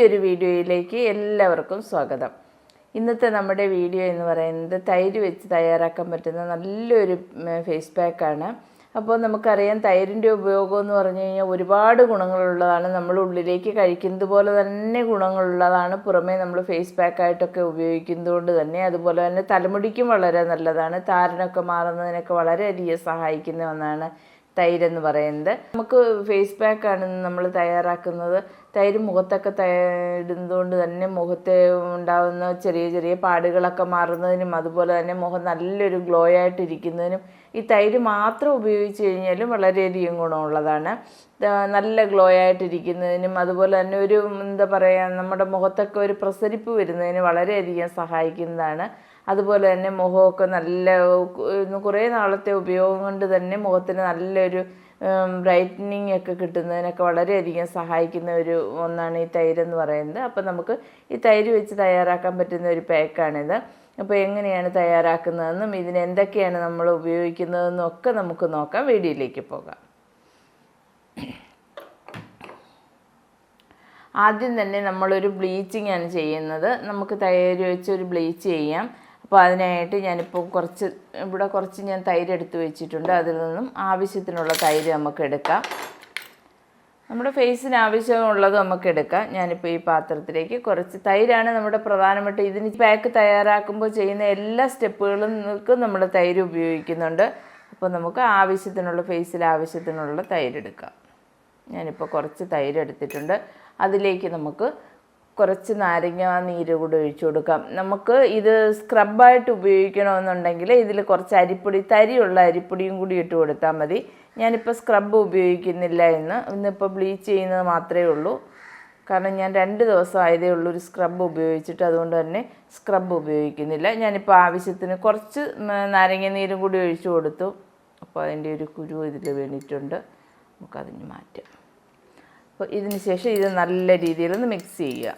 ഒരു വീഡിയോയിലേക്ക് എല്ലാവർക്കും സ്വാഗതം. ഇന്നത്തെ നമ്മുടെ വീഡിയോ എന്ന് പറയുന്നത് തൈര് വെച്ച് തയ്യാറാക്കാൻ പറ്റുന്ന നല്ലൊരു ഫേസ് പാക്കാണ് അപ്പോൾ നമുക്കറിയാം തൈരിന്റെ ഉപയോഗം എന്ന് പറഞ്ഞു കഴിഞ്ഞാൽ ഒരുപാട് ഗുണങ്ങളുള്ളതാണ്. നമ്മൾ ഉള്ളിലേക്ക് കഴിക്കുന്നത് പോലെ തന്നെ ഗുണങ്ങളുള്ളതാണ്. പുറമേ നമ്മൾ ഫേസ് പാക്കായിട്ടൊക്കെ ഉപയോഗിക്കുന്നത് കൊണ്ട് തന്നെ അതുപോലെ തന്നെ തലമുടിക്കും വളരെ നല്ലതാണ്. താരനൊക്കെ മാറുന്നതിനൊക്കെ വളരെയധികം സഹായിക്കുന്ന ഒന്നാണ് തൈരെന്ന് പറയുന്നത്. നമുക്ക് ഫേസ് പാക്ക് ആണ് നമ്മൾ തയ്യാറാക്കുന്നത്. തൈര് മുഖത്തൊക്കെ തയ്യിടുന്നതുകൊണ്ട് തന്നെ മുഖത്ത് ഉണ്ടാകുന്ന ചെറിയ ചെറിയ പാടുകളൊക്കെ മാറുന്നതിനും അതുപോലെ തന്നെ മുഖം നല്ലൊരു ഗ്ലോ ആയിട്ടിരിക്കുന്നതിനും ഈ തൈര് മാത്രം ഉപയോഗിച്ച് കഴിഞ്ഞാലും വളരെയധികം ഗുണമുള്ളതാണ്. നല്ല ഗ്ലോ ആയിട്ടിരിക്കുന്നതിനും അതുപോലെ തന്നെ ഒരു എന്താ പറയുക നമ്മുടെ മുഖത്തൊക്കെ ഒരു പ്രസരിപ്പ് വരുന്നതിന് വളരെയധികം സഹായിക്കുന്നതാണ്. അതുപോലെ തന്നെ മുഖമൊക്കെ നല്ല കുറേ നാളത്തെ ഉപയോഗം കൊണ്ട് തന്നെ മുഖത്തിന് നല്ലൊരു ബ്രൈറ്റനിങ് ഒക്കെ കിട്ടുന്നതിനൊക്കെ വളരെയധികം സഹായിക്കുന്ന ഒരു ഒന്നാണ് ഈ തൈര് എന്ന് പറയുന്നത്. അപ്പോൾ നമുക്ക് ഈ തൈര് വെച്ച് തയ്യാറാക്കാൻ പറ്റുന്ന ഒരു പാക്കാണിത്. അപ്പോൾ എങ്ങനെയാണ് തയ്യാറാക്കുന്നതെന്നും ഇതിന് എന്തൊക്കെയാണ് നമ്മൾ ഉപയോഗിക്കുന്നതെന്നും ഒക്കെ നമുക്ക് നോക്കാം. വീഡിയോയിലേക്ക് പോകാം. ആദ്യം തന്നെ നമ്മളൊരു ബ്ലീച്ചിങ് ആണ് ചെയ്യുന്നത്. നമുക്ക് തൈര് വെച്ച് ഒരു ബ്ലീച്ച് ചെയ്യാം. അപ്പോൾ അതിനായിട്ട് ഞാനിപ്പോൾ കുറച്ച് ഇവിടെ കുറച്ച് ഞാൻ തൈര് എടുത്ത് വെച്ചിട്ടുണ്ട്. അതിൽ നിന്നും ആവശ്യത്തിനുള്ള തൈര് നമുക്ക് എടുക്കാം. നമ്മുടെ ഫേസിന് ആവശ്യമുള്ളത് നമുക്ക് എടുക്കാം. ഞാനിപ്പോൾ ഈ പാത്രത്തിലേക്ക് കുറച്ച് തൈരാണ് നമ്മുടെ പ്രധാനപ്പെട്ട ഇതിന് പാക്ക് തയ്യാറാക്കുമ്പോൾ ചെയ്യുന്ന എല്ലാ സ്റ്റെപ്പുകളും നമ്മൾ തൈര് ഉപയോഗിക്കുന്നുണ്ട്. അപ്പോൾ നമുക്ക് ആവശ്യത്തിനുള്ള ഫേസിൽ ആവശ്യത്തിനുള്ള തൈര് എടുക്കാം. ഞാനിപ്പോൾ കുറച്ച് തൈര് എടുത്തിട്ടുണ്ട്. അതിലേക്ക് നമുക്ക് കുറച്ച് നാരങ്ങ നീര് കൂടെ ഒഴിച്ചു കൊടുക്കാം. നമുക്ക് ഇത് സ്ക്രബായിട്ട് ഉപയോഗിക്കണമെന്നുണ്ടെങ്കിൽ ഇതിൽ കുറച്ച് അരിപ്പൊടി തരിയുള്ള അരിപ്പൊടിയും കൂടി ഇട്ട് കൊടുത്താൽ മതി. ഞാനിപ്പോൾ സ്ക്രബ് ഉപയോഗിക്കുന്നില്ല എന്ന്. ഇന്നിപ്പോൾ ബ്ലീച്ച് ചെയ്യുന്നത് മാത്രമേ ഉള്ളൂ. കാരണം ഞാൻ രണ്ട് ദിവസം ആയതേ ഉള്ളൂ ഒരു സ്ക്രബ് ഉപയോഗിച്ചിട്ട്. അതുകൊണ്ട് തന്നെ സ്ക്രബ് ഉപയോഗിക്കുന്നില്ല. ഞാനിപ്പോൾ ആവശ്യത്തിന് കുറച്ച് നാരങ്ങ നീരും കൂടി ഒഴിച്ചു കൊടുത്തു. അപ്പോൾ അതിന്റെ ഒരു കുരു ഇതിൽ വീണിട്ടുണ്ട്. നമുക്കതിന് മാറ്റാം. അപ്പോൾ ഇതിന് ശേഷം ഇത് നല്ല രീതിയിൽ ഒന്ന് മിക്സ് ചെയ്യുക.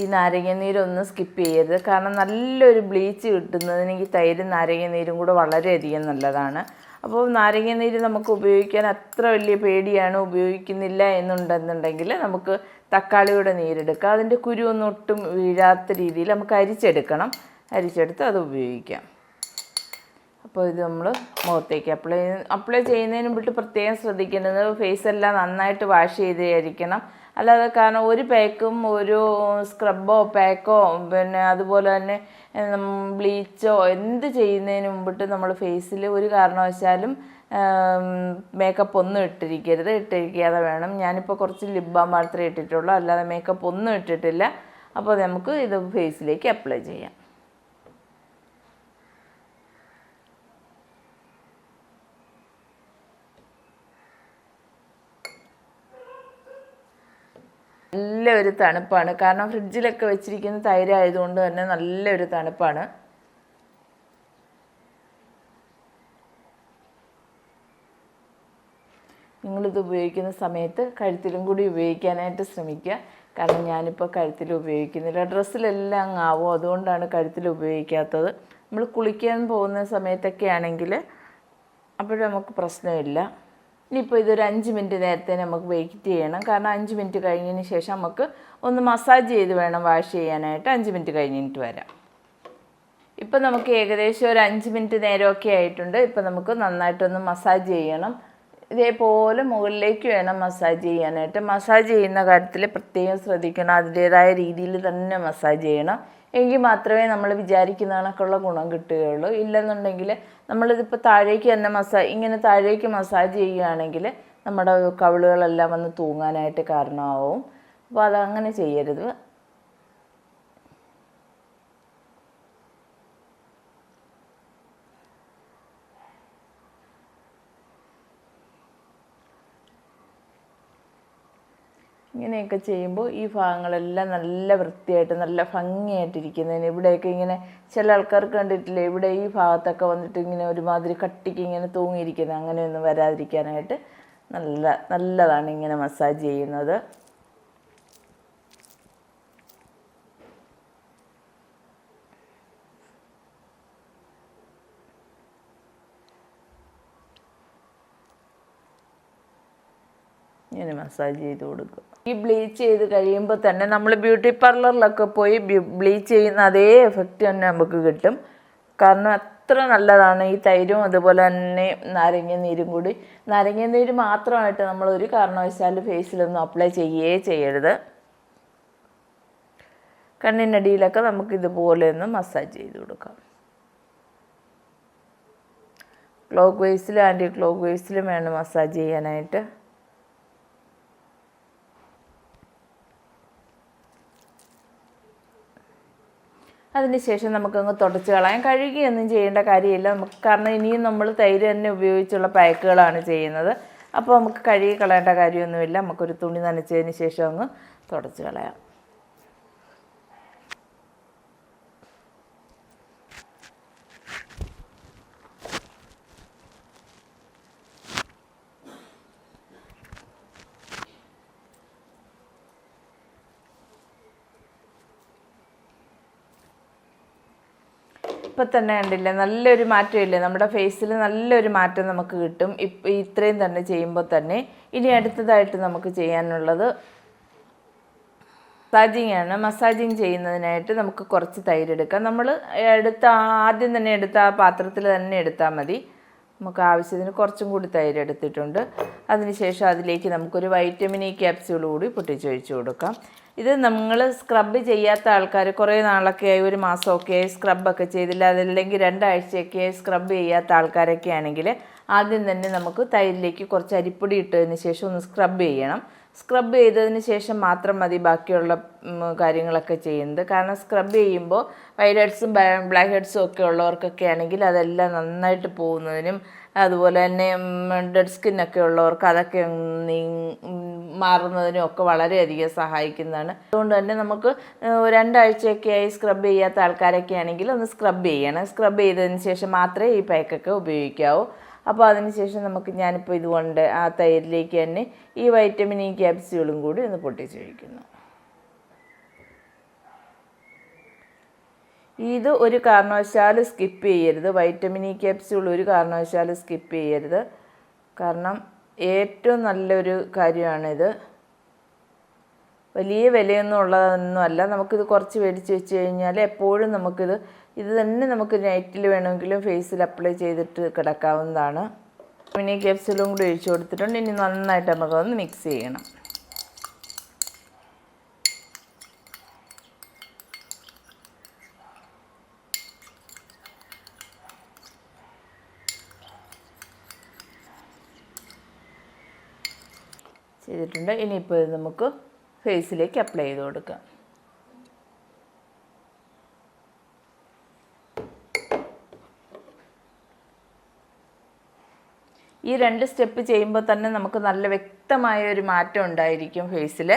ഈ നാരങ്ങ നീരൊന്നും സ്കിപ്പ് ചെയ്യരുത്. കാരണം നല്ലൊരു ബ്ലീച്ച് കിട്ടുന്നതിന് ഈ തൈരും നാരങ്ങ നീരും കൂടെ വളരെയധികം നല്ലതാണ്. അപ്പോൾ നാരങ്ങ നീര് നമുക്ക് ഉപയോഗിക്കാൻ അത്ര വലിയ പേടിയാണ് ഉപയോഗിക്കുന്നില്ല എന്നുണ്ടെന്നുണ്ടെങ്കിൽ നമുക്ക് തക്കാളിയുടെ നീരെടുക്കുക അതിന്റെ കുരു ഒന്നും ഒട്ടും വീഴാത്ത രീതിയിൽ നമുക്ക് അരിച്ചെടുക്കണം. അരിച്ചെടുത്ത് അത് ഉപയോഗിക്കാം. അപ്പോൾ ഇത് നമ്മൾ മുഖത്തേക്ക് അപ്ലൈ അപ്ലൈ ചെയ്യുന്നതിന് മുമ്പിട്ട് പ്രത്യേകം ശ്രദ്ധിക്കേണ്ടത് ഫേസ് എല്ലാം നന്നായിട്ട് വാഷ് ചെയ്തായിരിക്കണം. അല്ലാതെ കാരണം ഒരു പാക്കും ഒരു സ്ക്രബോ പാക്കോ പിന്നെ അതുപോലെ തന്നെ ബ്ലീച്ചോ എന്ത് ചെയ്യുന്നതിന് മുമ്പിട്ട് നമ്മൾ ഫേസിൽ ഒരു കാരണവശാലും മേക്കപ്പ് ഒന്നും ഇട്ടിരിക്കരുത്. ഇട്ടിരിക്കാതെ വേണം. ഞാനിപ്പോൾ കുറച്ച് ലിപ് ബാം മാത്രമേ ഇട്ടിട്ടുള്ളൂ. അല്ലാതെ മേക്കപ്പ് ഒന്നും ഇട്ടിട്ടില്ല. അപ്പോൾ നമുക്ക് ഇത് ഫേസിലേക്ക് അപ്ലൈ ചെയ്യാം. നല്ലൊരു തണുപ്പാണ്. കാരണം ഫ്രിഡ്ജിലൊക്കെ വെച്ചിരിക്കുന്ന തൈരായതുകൊണ്ട് തന്നെ നല്ലൊരു തണുപ്പാണ്. നിങ്ങളിത് ഉപയോഗിക്കുന്ന സമയത്ത് കഴുത്തിലും കൂടി ഉപയോഗിക്കാനായിട്ട് ശ്രമിക്കുക. കാരണം ഞാനിപ്പോൾ കഴുത്തിൽ ഉപയോഗിക്കുന്നില്ല. ഡ്രസ്സിലെല്ലാം അങ്ങ് ആവും. അതുകൊണ്ടാണ് കഴുത്തിൽ ഉപയോഗിക്കാത്തത്. നമ്മൾ കുളിക്കാൻ പോകുന്ന സമയത്തൊക്കെ ആണെങ്കിൽ അപ്പോഴും നമുക്ക് പ്രശ്നമില്ല. ഇനിയിപ്പോൾ ഇതൊരു അഞ്ച് മിനിറ്റ് നേരത്തെ നമുക്ക് വെയിറ്റ് ചെയ്യണം. കാരണം അഞ്ച് മിനിറ്റ് കഴിഞ്ഞതിന് ശേഷം നമുക്ക് ഒന്ന് മസാജ് ചെയ്ത് വേണം വാഷ് ചെയ്യാനായിട്ട്. അഞ്ച് മിനിറ്റ് കഴിഞ്ഞിട്ട് വരാം. ഇപ്പം നമുക്ക് ഏകദേശം ഒരു അഞ്ച് മിനിറ്റ് നേരമൊക്കെ ആയിട്ടുണ്ട്. ഇപ്പം നമുക്ക് നന്നായിട്ടൊന്ന് മസാജ് ചെയ്യണം. ഇതേപോലെ മുകളിലേക്ക് വേണം മസാജ് ചെയ്യാനായിട്ട്. മസാജ് ചെയ്യുന്ന കാര്യത്തിൽ പ്രത്യേകം ശ്രദ്ധിക്കണം. അതിന്റേതായ രീതിയിൽ തന്നെ മസാജ് ചെയ്യണം. എങ്കിൽ മാത്രമേ നമ്മൾ വിചാരിക്കുന്ന കണക്കുള്ള ഗുണം കിട്ടുകയുള്ളൂ. ഇല്ലെന്നുണ്ടെങ്കിൽ നമ്മളിതിപ്പോൾ താഴേക്ക് തന്നെ മസാജ് ഇങ്ങനെ താഴേക്ക് മസാജ് ചെയ്യുകയാണെങ്കിൽ നമ്മുടെ കവിളുകളെല്ലാം വന്ന് തൂങ്ങാനായിട്ട് കാരണമാവും. അപ്പോൾ അതങ്ങനെ ചെയ്യരുത്. ഇങ്ങനെയൊക്കെ ചെയ്യുമ്പോൾ ഈ ഭാഗങ്ങളെല്ലാം നല്ല വൃത്തിയായിട്ട് നല്ല ഭംഗിയായിട്ടിരിക്കുന്നതിന് ഇവിടെയൊക്കെ ഇങ്ങനെ ചില ആൾക്കാർ കണ്ടിട്ടില്ലേ ഇവിടെ ഈ ഭാഗത്തൊക്കെ വന്നിട്ട് ഇങ്ങനെ ഒരുമാതിരി കട്ടിക്ക് ഇങ്ങനെ തൂങ്ങിയിരിക്കുന്നത്. അങ്ങനെയൊന്നും വരാതിരിക്കാനായിട്ട് നല്ല നല്ലതാണ് ഇങ്ങനെ മസാജ് ചെയ്യുന്നത്. ഇങ്ങനെ മസാജ് ചെയ്ത് കൊടുക്കുക ഈ ബ്ലീച്ച് ചെയ്ത് കഴിയുമ്പോൾ തന്നെ നമ്മൾ ബ്യൂട്ടി പാർലറിലൊക്കെ പോയി ബ്ലീച്ച് ചെയ്യുന്ന അതേ എഫക്റ്റ് തന്നെ നമുക്ക് കിട്ടും. കാരണം അത്ര നല്ലതാണ് ഈ തൈരും അതുപോലെ തന്നെ നാരങ്ങ നീരും കൂടി. നാരങ്ങ നീര് മാത്രമായിട്ട് നമ്മൾ ഒരു കാരണവശാലും ഫേസിലൊന്നും അപ്ലൈ ചെയ്യേ ചെയ്യരുത്. കണ്ണിനടിയിലൊക്കെ നമുക്ക് ഇതുപോലെ ഒന്ന് മസാജ് ചെയ്ത് കൊടുക്കാം. ക്ലോക്ക് വൈസിലും ആന്റി ക്ലോക്ക് വൈസിലും വേണം മസാജ് ചെയ്യാനായിട്ട്. അതിനുശേഷം നമുക്കങ്ങ് തുടച്ച് കളയാൻ കഴുകിയൊന്നും ചെയ്യേണ്ട കാര്യമില്ല. നമുക്ക് കാരണം ഇനിയും നമ്മൾ തൈര് തന്നെ ഉപയോഗിച്ചുള്ള പാക്കുകളാണ് ചെയ്യുന്നത്. അപ്പോൾ നമുക്ക് കഴുകി കളയേണ്ട കാര്യമൊന്നുമില്ല. നമുക്കൊരു തുണി നനച്ചതിന് ശേഷം അങ്ങ് തുടച്ച് കളയാം. തന്നെ കണ്ടില്ലേ? നല്ലൊരു മാറ്റമില്ലേ? നമ്മുടെ ഫേസിൽ നല്ലൊരു മാറ്റം നമുക്ക് കിട്ടും. ഇപ്പം ഇത്രയും തന്നെ ചെയ്യുമ്പോൾ തന്നെ. ഇനി അടുത്തതായിട്ട് നമുക്ക് ചെയ്യാനുള്ളത് മസാജിങ് ആണ് മസാജിങ് ചെയ്യുന്നതിനായിട്ട് നമുക്ക് കുറച്ച് തൈരെടുക്കാം നമ്മൾ എടുത്ത ആദ്യം തന്നെ എടുത്ത ആ പാത്രത്തിൽ തന്നെ എടുത്താൽ മതി. നമുക്ക് ആവശ്യത്തിന് കുറച്ചും കൂടി തൈര് എടുത്തിട്ടുണ്ട്. അതിനുശേഷം അതിലേക്ക് നമുക്കൊരു വൈറ്റമിൻ ഇ ക്യാപ്സ്യൂൾ കൂടി പൊട്ടിച്ചൊഴിച്ചു കൊടുക്കാം. ഇത് നമ്മൾ സ്ക്രബ് ചെയ്യാത്ത ആൾക്കാർ കുറേ നാളൊക്കെ ആയി ഒരു മാസമൊക്കെ ആയി സ്ക്രബൊക്കെ ചെയ്തില്ല. അതല്ലെങ്കിൽ രണ്ടാഴ്ചയൊക്കെ ആയി സ്ക്രബ് ചെയ്യാത്ത ആൾക്കാരൊക്കെ ആണെങ്കിൽ ആദ്യം തന്നെ നമുക്ക് തൈരിലേക്ക് കുറച്ച് അരിപ്പൊടി ഇട്ടതിന് ശേഷം ഒന്ന് സ്ക്രബ് ചെയ്യണം. സ്ക്രബ് ചെയ്തതിന് ശേഷം മാത്രം മതി ബാക്കിയുള്ള കാര്യങ്ങളൊക്കെ ചെയ്യുന്നത്. കാരണം സ്ക്രബ് ചെയ്യുമ്പോൾ വൈറ്റ് ഹെഡ്സും ബ്ലാക്ക് ഹെഡ്സും ഒക്കെ ഉള്ളവർക്കൊക്കെ ആണെങ്കിൽ അതെല്ലാം നന്നായിട്ട് പോകുന്നതിനും അതുപോലെ തന്നെ ഡെഡ് സ്കിന്നൊക്കെ ഉള്ളവർക്ക് അതൊക്കെ നീ മാറുന്നതിനും ഒക്കെ വളരെയധികം സഹായിക്കുന്നതാണ്. അതുകൊണ്ട് തന്നെ നമുക്ക് രണ്ടാഴ്ചയൊക്കെ ആയി സ്ക്രബ് ചെയ്യാത്ത ആൾക്കാരൊക്കെ ആണെങ്കിൽ ഒന്ന് സ്ക്രബ് ചെയ്യണം. സ്ക്രബ് ചെയ്തതിന് ശേഷം മാത്രമേ ഈ പാക്കൊക്കെ ഉപയോഗിക്കാവൂ. അപ്പോൾ അതിനുശേഷം നമുക്ക് ഞാനിപ്പോൾ ഇതുകൊണ്ട് ആ തൈരിലേക്ക് തന്നെ ഈ വൈറ്റമിൻ ഇ ക്യാപ്സ്യൂളും കൂടി ഒന്ന് പൊട്ടിച്ചൊഴിക്കുന്നു ഇത് ഒരു കാരണവശാലും സ്കിപ്പ് ചെയ്യരുത്. വൈറ്റമിൻ ഇ ക്യാപ്സ്യൂൾ ഒരു കാരണവശാലും സ്കിപ്പ് ചെയ്യരുത്. കാരണം ഏറ്റവും നല്ലൊരു കാര്യമാണിത്. വലിയ വിലയൊന്നും ഉള്ളതൊന്നുമല്ല. നമുക്കിത് കുറച്ച് മേടിച്ച് വെച്ച് കഴിഞ്ഞാൽ എപ്പോഴും നമുക്കിത് ഇത് തന്നെ നമുക്ക് നൈറ്റിൽ വേണമെങ്കിലും ഫേസിൽ അപ്ലൈ ചെയ്തിട്ട് കിടക്കാവുന്നതാണ്. മിനി ക്യാപ്സൂളും കൂടി ഒഴിച്ചു കൊടുത്തിട്ടുണ്ട്. ഇനി നന്നായിട്ട് നമുക്കതൊന്ന് മിക്സ് ചെയ്യണം. ചെയ്തിട്ടുണ്ട്. ഇനിയിപ്പോൾ ഇത് നമുക്ക് ഫേസിലേക്ക് അപ്ലൈ ചെയ്ത് കൊടുക്കാം. ഈ രണ്ട് സ്റ്റെപ്പ് ചെയ്യുമ്പോൾ തന്നെ നമുക്ക് നല്ല വ്യക്തമായ ഒരു മാറ്റം ഉണ്ടായിരിക്കും ഫേസിൽ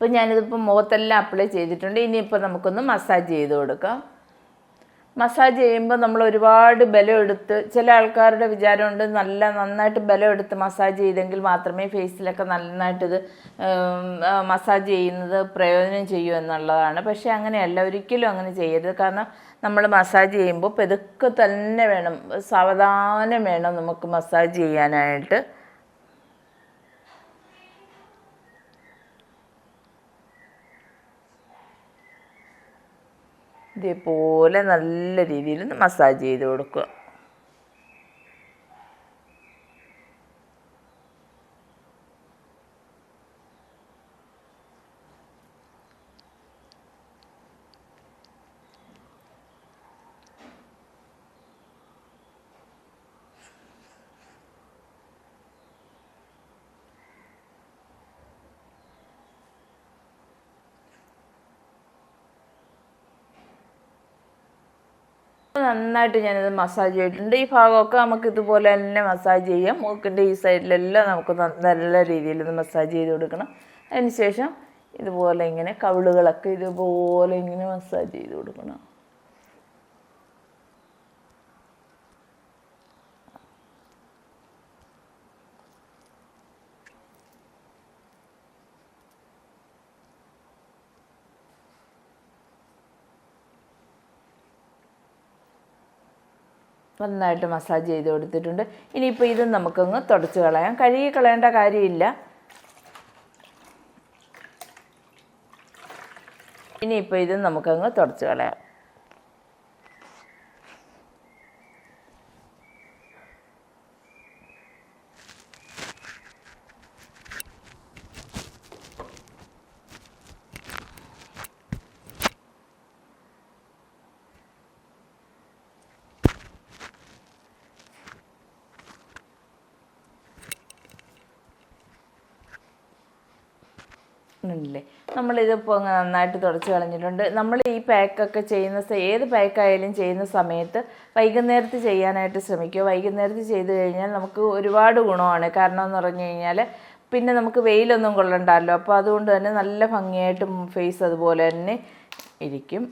ഇപ്പം ഞാനിതിപ്പോൾ മുഖത്തെല്ലാം അപ്ലൈ ചെയ്തിട്ടുണ്ട്. ഇനിയിപ്പോൾ നമുക്കൊന്ന് മസാജ് ചെയ്ത് കൊടുക്കാം. മസാജ് ചെയ്യുമ്പോൾ നമ്മൾ ഒരുപാട് ബലം എടുത്ത് ചില ആൾക്കാരുടെ വിചാരമുണ്ട് നല്ല നന്നായിട്ട് ബലം എടുത്ത് മസാജ് ചെയ്തെങ്കിൽ മാത്രമേ ഫേസിലൊക്കെ നന്നായിട്ടിത് മസാജ് ചെയ്യുന്നത് പ്രയോജനം ചെയ്യൂ എന്നുള്ളതാണ്. പക്ഷേ അങ്ങനെയല്ല ഒരിക്കലും അങ്ങനെ ചെയ്യരുത്. കാരണം നമ്മൾ മസാജ് ചെയ്യുമ്പോൾ പെതുക്കെ തന്നെ വേണം സാവധാനം വേണം നമുക്ക് മസാജ് ചെയ്യാനായിട്ട്. ഇതേപോലെ നല്ല രീതിയിൽ ഒന്ന് മസാജ് ചെയ്ത് കൊടുക്കുക. നന്നായിട്ട് ഞാനിത് മസാജ് ചെയ്തിട്ടുണ്ട്. ഈ ഭാഗമൊക്കെ നമുക്ക് ഇതുപോലെ തന്നെ മസാജ് ചെയ്യാം. മൂക്കിന്റെ ഈ സൈഡിലെല്ലാം നമുക്ക് നല്ല രീതിയിൽ മസാജ് ചെയ്ത് കൊടുക്കണം. അതിനുശേഷം ഇതുപോലെ ഇങ്ങനെ കവിളുകളൊക്കെ ഇതുപോലെ ഇങ്ങനെ മസാജ് ചെയ്ത് കൊടുക്കണം. നന്നായിട്ട് മസാജ് ചെയ്ത് കൊടുത്തിട്ടുണ്ട്. ഇനിയിപ്പോൾ ഇത് നമുക്കങ്ങ് തുടച്ച് കളയാം. കഴുകി കളയേണ്ട കാര്യമില്ല. ഇനിയിപ്പോൾ ഇത് നമുക്കങ്ങ് തുടച്ച് കളയാം. നമ്മളിതിപ്പോൾ അങ്ങ് നന്നായിട്ട് തുടച്ച് കളഞ്ഞിട്ടുണ്ട്. നമ്മൾ ഈ പാക്കൊക്കെ ചെയ്യുന്ന ഏത് പാക്കായാലും ചെയ്യുന്ന സമയത്ത് വൈകുന്നേരത്ത് ചെയ്യാനായിട്ട് ശ്രമിക്കുക. വൈകുന്നേരത്ത് ചെയ്ത് കഴിഞ്ഞാൽ നമുക്ക് ഒരുപാട് ഗുണമാണ്. കാരണം എന്ന് പറഞ്ഞു കഴിഞ്ഞാൽ പിന്നെ നമുക്ക് വെയിലൊന്നും കൊള്ളണ്ടല്ലോ. അപ്പോൾ അതുകൊണ്ട് തന്നെ നല്ല ഭംഗിയായിട്ട് ഫേസ് അതുപോലെ തന്നെ ഇരിക്കും.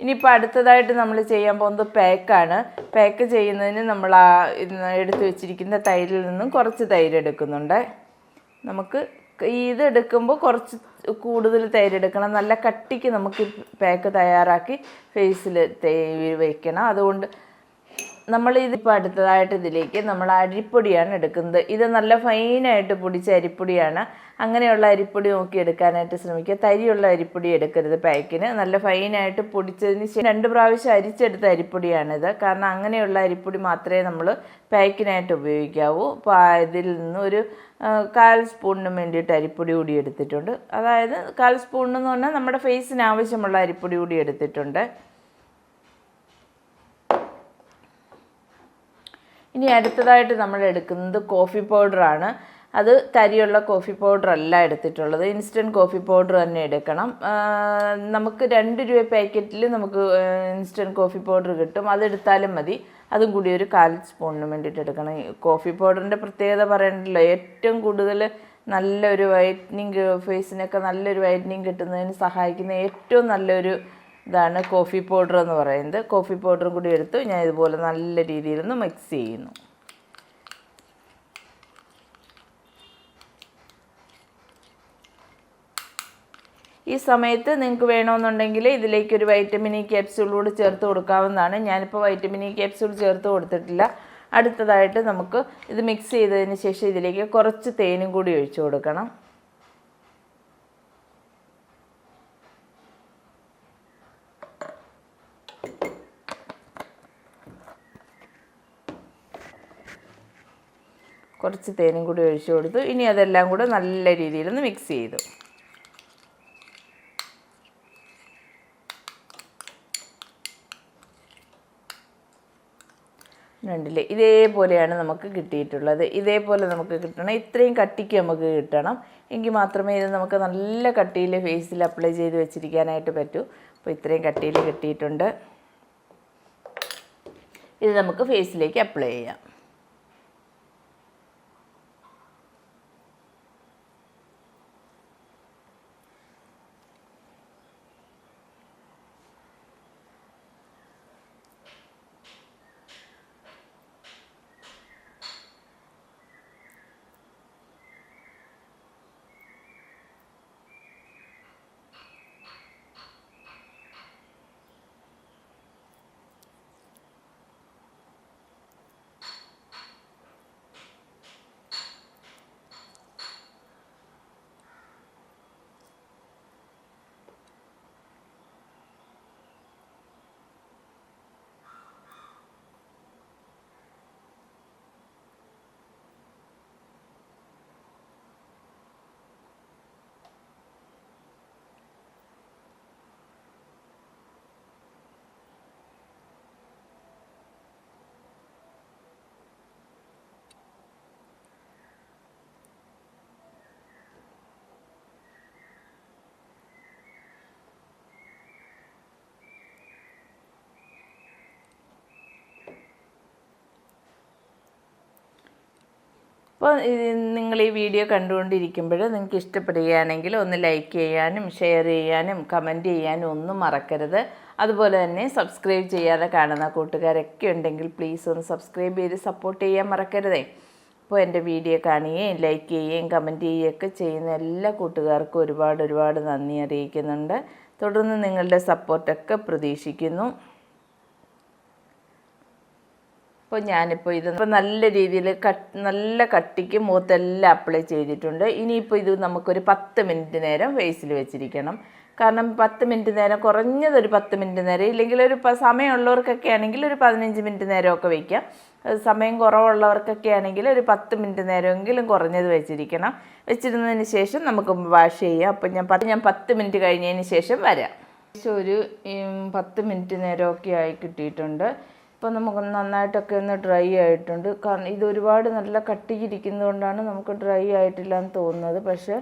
ഇനിയിപ്പോൾ അടുത്തതായിട്ട് നമ്മൾ ചെയ്യാൻ പോകുന്നത് പാക്കാണ്. പാക്ക് ചെയ്യുന്നതിന് നമ്മൾ ആ എടുത്ത് വെച്ചിരിക്കുന്ന തൈരിൽ നിന്നും കുറച്ച് തൈര് എടുക്കുന്നുണ്ട്. നമുക്ക് ഇത് എടുക്കുമ്പോൾ കുറച്ച് കൂടുതൽ തൈര് എടുക്കണം നല്ല കട്ടിക്ക് നമുക്ക് പാക്ക് തയ്യാറാക്കി ഫേസിൽ വയ്ക്കണം അതുകൊണ്ട് നമ്മൾ ഇതിപ്പോൾ അടുത്തതായിട്ട് ഇതിലേക്ക് നമ്മൾ അരിപ്പൊടിയാണ് എടുക്കുന്നത്. ഇത് നല്ല ഫൈനായിട്ട് പൊടിച്ച അരിപ്പൊടിയാണ്. അങ്ങനെയുള്ള അരിപ്പൊടി നോക്കി എടുക്കാനായിട്ട് ശ്രമിക്കുക. തരിയുള്ള അരിപ്പൊടി എടുക്കരുത് പാക്കിന്. നല്ല ഫൈനായിട്ട് പൊടിച്ചതിന് ശേഷം രണ്ട് പ്രാവശ്യം അരിച്ചെടുത്ത അരിപ്പൊടിയാണിത്. കാരണം അങ്ങനെയുള്ള അരിപ്പൊടി മാത്രമേ നമ്മൾ പാക്കിനായിട്ട് ഉപയോഗിക്കാവൂ. അപ്പോൾ ഇതിൽ നിന്ന് ഒരു കാൽ സ്പൂണിന് വേണ്ടിയിട്ട് അരിപ്പൊടി കൂടി എടുത്തിട്ടുണ്ട്. അതായത് കാൽ സ്പൂണെന്ന് പറഞ്ഞാൽ നമ്മുടെ ഫേസിന് ആവശ്യമുള്ള അരിപ്പൊടി കൂടി എടുത്തിട്ടുണ്ട്. ഇനി അടുത്തതായിട്ട് നമ്മൾ എടുക്കുന്നത് കോഫി പൗഡറാണ് അത് തരിയുള്ള കോഫി പൗഡർ അല്ല എടുത്തിട്ടുള്ളത്. ഇൻസ്റ്റന്റ് കോഫി പൗഡർ തന്നെ എടുക്കണം. നമുക്ക് രണ്ട് രൂപ പാക്കറ്റിൽ നമുക്ക് ഇൻസ്റ്റന്റ് കോഫി പൗഡർ കിട്ടും. അതെടുത്താലും മതി. അതും കൂടി ഒരു കാൽ സ്പൂണിന് വേണ്ടിയിട്ട് എടുക്കണം. കോഫി പൗഡറിന്റെ പ്രത്യേകത പറയണ്ടല്ലോ ഏറ്റവും കൂടുതൽ നല്ലൊരു വൈറ്റ്നിങ് ഫേസിനൊക്കെ നല്ലൊരു വൈറ്റ്നിങ് കിട്ടുന്നതിന് സഹായിക്കുന്ന ഏറ്റവും നല്ലൊരു ഇതാണ് കോഫി പൗഡർ എന്ന് പറയുന്നത്. കോഫി പൗഡറും കൂടി എടുത്ത് ഞാൻ ഇതുപോലെ നല്ല രീതിയിൽ ഒന്ന് മിക്സ് ചെയ്യുന്നു. ഈ സമയത്ത് നിങ്ങൾക്ക് വേണമെന്നുണ്ടെങ്കിൽ ഇതിലേക്ക് ഒരു വൈറ്റമിൻ ഇ ക്യാപ്സ്യൂൾ കൂടി ചേർത്ത് കൊടുക്കാവുന്നതാണ്. ഞാനിപ്പോൾ വൈറ്റമിൻ ഇ ക്യാപ്സ്യൂൾ ചേർത്ത് കൊടുത്തിട്ടില്ല. അടുത്തതായിട്ട് നമുക്ക് ഇത് മിക്സ് ചെയ്തതിന് ശേഷം ഇതിലേക്ക് കുറച്ച് തേനും കൂടി ഒഴിച്ചു കൊടുക്കണം. കുറച്ച് തേനും കൂടി ഒഴിച്ചു കൊടുത്തു. ഇനി അതെല്ലാം കൂടെ നല്ല രീതിയിലൊന്ന് മിക്സ് ചെയ്തു. രണ്ടിൽ ഇതേപോലെയാണ് നമുക്ക് കിട്ടിയിട്ടുള്ളത്. ഇതേപോലെ നമുക്ക് കിട്ടണം. ഇത്രയും കട്ടിക്ക് നമുക്ക് കിട്ടണം. എങ്കിൽ മാത്രമേ ഇത് നമുക്ക് നല്ല കട്ടിയിൽ ഫേസിൽ അപ്ലൈ ചെയ്ത് വെച്ചിരിക്കാനായിട്ട് പറ്റൂ. അപ്പോൾ ഇത്രയും കട്ടിയിൽ കിട്ടിയിട്ടുണ്ട്. ഇത് നമുക്ക് ഫേസിലേക്ക് അപ്ലൈ ചെയ്യാം. അപ്പോൾ നിങ്ങൾ ഈ വീഡിയോ കണ്ടുകൊണ്ടിരിക്കുമ്പോൾ നിങ്ങൾക്ക് ഇഷ്ടപ്പെടുകയാണെങ്കിൽ ഒന്ന് ലൈക്ക് ചെയ്യാനും ഷെയർ ചെയ്യാനും കമന്റ് ചെയ്യാനും ഒന്നും മറക്കരുത്. അതുപോലെ തന്നെ സബ്സ്ക്രൈബ് ചെയ്യാതെ കാണുന്ന കൂട്ടുകാരൊക്കെ ഉണ്ടെങ്കിൽ പ്ലീസ് ഒന്ന് സബ്സ്ക്രൈബ് ചെയ്ത് സപ്പോർട്ട് ചെയ്യാൻ മറക്കരുതേ. അപ്പോൾ എന്റെ വീഡിയോ കാണുകയും ലൈക്ക് ചെയ്യുകയും കമന്റ് ചെയ്യുകയൊക്കെ ചെയ്യുന്ന എല്ലാ കൂട്ടുകാർക്കും ഒരുപാട് ഒരുപാട് നന്ദി അറിയിക്കുന്നുണ്ട്. തുടർന്ന് നിങ്ങളുടെ സപ്പോർട്ടൊക്കെ പ്രതീക്ഷിക്കുന്നു. അപ്പോൾ ഞാനിപ്പോൾ ഇത് ഇപ്പോൾ നല്ല രീതിയിൽ നല്ല കട്ടിക്ക് മുഖത്തെല്ലാം അപ്ലൈ ചെയ്തിട്ടുണ്ട്. ഇനിയിപ്പോൾ ഇത് നമുക്കൊരു പത്ത് മിനിറ്റ് നേരം ഫേസിൽ വെച്ചിരിക്കണം. കാരണം പത്ത് മിനിറ്റ് നേരം കുറഞ്ഞതൊരു പത്ത് മിനിറ്റ് നേരം ഇല്ലെങ്കിൽ ഒരു സമയമുള്ളവർക്കൊക്കെ ആണെങ്കിൽ ഒരു പതിനഞ്ച് മിനിറ്റ് നേരമൊക്കെ വയ്ക്കാം സമയം കുറവുള്ളവർക്കൊക്കെ ആണെങ്കിൽ ഒരു പത്ത് മിനിറ്റ് നേരമെങ്കിലും കുറഞ്ഞത് വെച്ചിരിക്കണം. വെച്ചിരുന്നതിന് ശേഷം നമുക്ക് വാഷ് ചെയ്യാം. അപ്പം ഞാൻ പത്ത് ഞാൻ പത്ത് മിനിറ്റ് കഴിഞ്ഞതിന് ശേഷം വരാം. ഒരു പത്ത് മിനിറ്റ് നേരമൊക്കെ ആയി കിട്ടിയിട്ടുണ്ട്. ഇപ്പോൾ നമുക്ക് നന്നായിട്ടൊക്കെ ഒന്ന് ഡ്രൈ ആയിട്ടുണ്ട്. കാരണം ഇത് ഒരുപാട് നല്ല കട്ടിയിരിക്കുന്നതുകൊണ്ടാണ് നമുക്ക് ഡ്രൈ ആയിട്ടില്ല എന്ന് തോന്നുന്നത്. പക്ഷേ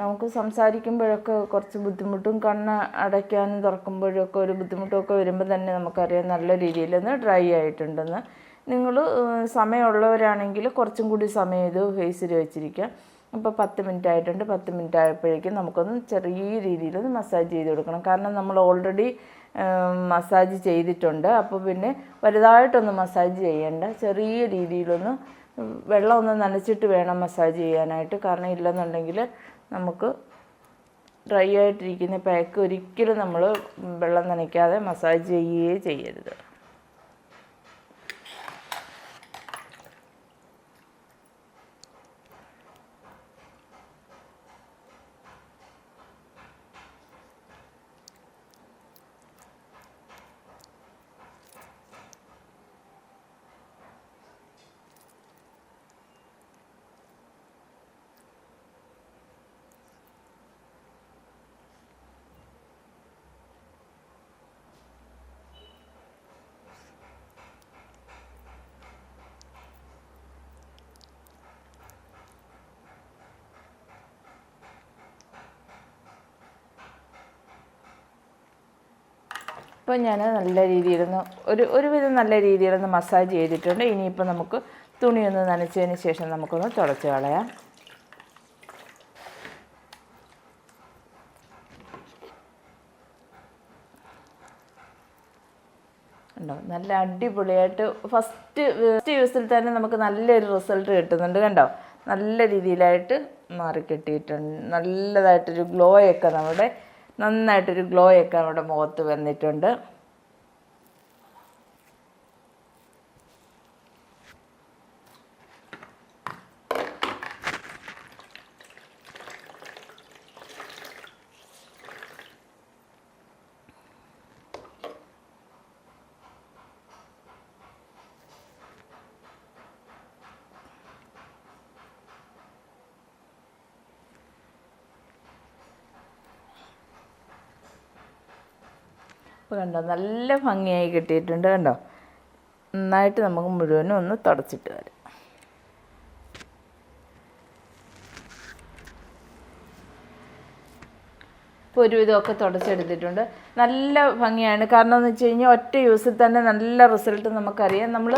നമുക്ക് സംസാരിക്കുമ്പോഴൊക്കെ കുറച്ച് ബുദ്ധിമുട്ടും കണ്ണ് അടയ്ക്കാനും തുറക്കുമ്പോഴൊക്കെ ഒരു ബുദ്ധിമുട്ടൊക്കെ വരുമ്പോൾ തന്നെ നമുക്കറിയാം നല്ല രീതിയിലൊന്ന് ഡ്രൈ ആയിട്ടുണ്ടെന്ന്. നിങ്ങൾ സമയമുള്ളവരാണെങ്കിൽ കുറച്ചും കൂടി സമയം ഇത് ഫേസിൽ വെച്ചിരിക്കാം അപ്പോൾ പത്ത് മിനിറ്റ് ആയിട്ടുണ്ട്. പത്ത് മിനിറ്റ് ആയപ്പോഴേക്കും നമുക്കൊന്ന് ചെറിയ രീതിയിലൊന്ന് മസാജ് ചെയ്ത് കൊടുക്കണം. കാരണം നമ്മൾ ഓൾറെഡി മസാജ് ചെയ്തിട്ടുണ്ട്. അപ്പോൾ പിന്നെ വലുതായിട്ടൊന്ന് മസാജ് ചെയ്യേണ്ട. ചെറിയ രീതിയിലൊന്ന് വെള്ളം ഒന്ന് നനച്ചിട്ട് വേണം മസാജ് ചെയ്യാനായിട്ട്. കാരണം ഇല്ലെന്നുണ്ടെങ്കിൽ നമുക്ക് ഡ്രൈ ആയിട്ടിരിക്കുന്ന പാക്ക് ഒരിക്കലും നമ്മൾ വെള്ളം നനയ്ക്കാതെ മസാജ് ചെയ്യുകയേ ചെയ്യരുത്. ഇപ്പോൾ ഞാൻ നല്ല രീതിയിലൊന്ന് ഒരു ഒരുവിധം നല്ല രീതിയിലൊന്ന് മസാജ് ചെയ്തിട്ടുണ്ട്. ഇനിയിപ്പോൾ നമുക്ക് തുണിയൊന്ന് നനച്ചതിന് ശേഷം നമുക്കൊന്ന് തുടച്ച് കളയാം. ഉണ്ടോ നല്ല അടിപൊളിയായിട്ട് ഫസ്റ്റ് ഫസ്റ്റ് യൂസിൽ തന്നെ നമുക്ക് നല്ലൊരു റിസൾട്ട് കിട്ടുന്നുണ്ട് കണ്ടോ? നല്ല രീതിയിലായിട്ട് മാറി കിട്ടിയിട്ടുണ്ട് നല്ലതായിട്ടൊരു ഗ്ലോ ഒക്കെ നമ്മുടെ നന്നായിട്ടൊരു ഗ്ലോ ഒക്കെ നമ്മുടെ മുഖത്ത് വന്നിട്ടുണ്ട്. കണ്ടോ? നല്ല ഭംഗിയായി കിട്ടിയിട്ടുണ്ട് കണ്ടോ? നന്നായിട്ട് നമുക്ക് മുഴുവനും ഒന്ന് തുടച്ചിട്ട് വരാം. ഇപ്പോൾ ഒരുവിധമൊക്കെ തുടച്ചെടുത്തിട്ടുണ്ട്. നല്ല ഭംഗിയാണ്. കാരണം എന്ന് വെച്ച് കഴിഞ്ഞാൽ ഒറ്റ യൂസിൽ തന്നെ നല്ല റിസൾട്ട് നമുക്കറിയാം. നമ്മൾ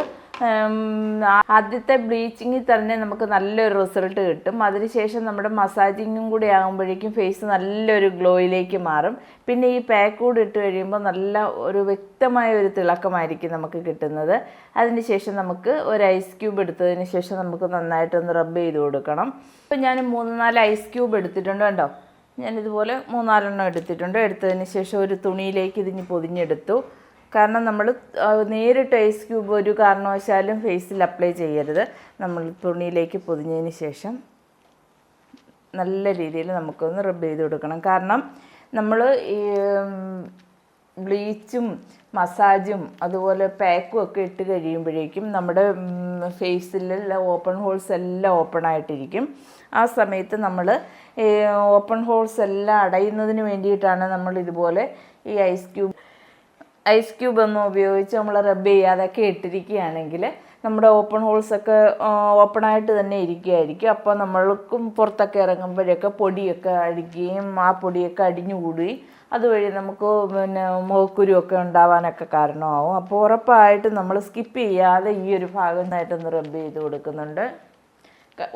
ആദ്യത്തെ ബ്ലീച്ചിങ്ങിൽ തന്നെ നമുക്ക് നല്ലൊരു റിസൾട്ട് കിട്ടും. അതിനുശേഷം നമ്മുടെ മസാജിങ്ങും കൂടി ആകുമ്പോഴേക്കും ഫേസ് നല്ലൊരു ഗ്ലോയിലേക്ക് മാറും. പിന്നെ ഈ പാക്ക് കൂടി ഇട്ട് കഴിയുമ്പോൾ നല്ല ഒരു വ്യക്തമായ ഒരു തിളക്കമായിരിക്കും നമുക്ക് കിട്ടുന്നത്. അതിനുശേഷം നമുക്ക് ഒരു ഐസ് ക്യൂബ് എടുത്തതിന് ശേഷം നമുക്ക് നന്നായിട്ടൊന്ന് റബ്ബ് ചെയ്ത് കൊടുക്കണം. ഇപ്പം ഞാൻ മൂന്ന് നാല് ഐസ് ക്യൂബ് എടുത്തിട്ടുണ്ട് കണ്ടോ? ഞാനിതുപോലെ മൂന്നാലെണ്ണം എടുത്തിട്ടുണ്ട്. എടുത്തതിന് ശേഷം ഒരു തുണിയിലേക്ക് ഇതിന് പൊതിഞ്ഞെടുത്തു. കാരണം നമ്മൾ നേരിട്ട് ഐസ് ക്യൂബ് ഒരു കാരണവശാലും ഫേസിൽ അപ്ലൈ ചെയ്യരുത്. നമ്മൾ തുണിയിലേക്ക് പൊതിഞ്ഞതിന് ശേഷം നല്ല രീതിയിൽ നമുക്കൊന്ന് റബ്ബ് ചെയ്ത് കൊടുക്കണം. കാരണം നമ്മൾ ഈ ബ്ലീച്ചും മസാജും അതുപോലെ പാക്കും ഒക്കെ ഇട്ട് കഴിയുമ്പോഴേക്കും നമ്മുടെ ഫേസിലുള്ള ഓപ്പൺ ഹോൾസ് എല്ലാം ഓപ്പൺ ആയിട്ടിരിക്കും. ആ സമയത്ത് നമ്മൾ ഓപ്പൺ ഹോൾസ് എല്ലാം അടയുന്നതിന് വേണ്ടിയിട്ടാണ് നമ്മൾ ഇതുപോലെ ഈ ഐസ് ക്യൂബ് ഐസ് ക്യൂബ് ഒന്നും ഉപയോഗിച്ച് നമ്മൾ റബ്ബ് ചെയ്യാതൊക്കെ ഇട്ടിരിക്കുകയാണെങ്കിൽ നമ്മുടെ ഓപ്പൺ ഹോൾസൊക്കെ ഓപ്പൺ ആയിട്ട് തന്നെ ഇരിക്കുകയായിരിക്കും. അപ്പോൾ നമ്മൾക്കും പുറത്തൊക്കെ ഇറങ്ങുമ്പോഴൊക്കെ പൊടിയൊക്കെ അടിക്കുകയും ആ പൊടിയൊക്കെ അടിഞ്ഞുകൂടുകയും അതുവഴി നമുക്ക് പിന്നെ മുഖക്കുരുവൊക്കെ ഉണ്ടാവാനൊക്കെ കാരണമാവും. അപ്പോൾ ഉറപ്പായിട്ടും നമ്മൾ സ്കിപ്പ് ചെയ്യാതെ ഈ ഒരു ഭാഗം നന്നായിട്ടൊന്ന് റബ്ബ് ചെയ്ത് കൊടുക്കുന്നുണ്ട്.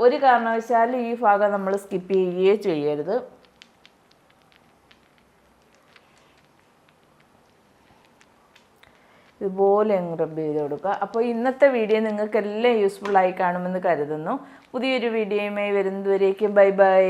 ഒരു കാരണവശാലും ഈ ഭാഗം നമ്മൾ സ്കിപ്പ് ചെയ്യുകയോ ചെയ്യരുത്. ഇതുപോലെ അങ്ങ് റബ്ബ് ചെയ്ത് കൊടുക്കുക. അപ്പോൾ ഇന്നത്തെ വീഡിയോ നിങ്ങൾക്ക് എല്ലാം യൂസ്ഫുള്ളായി കാണുമെന്ന് കരുതുന്നു. പുതിയൊരു വീഡിയോയുമായി വരുന്നതുവരേക്കും. Bye bye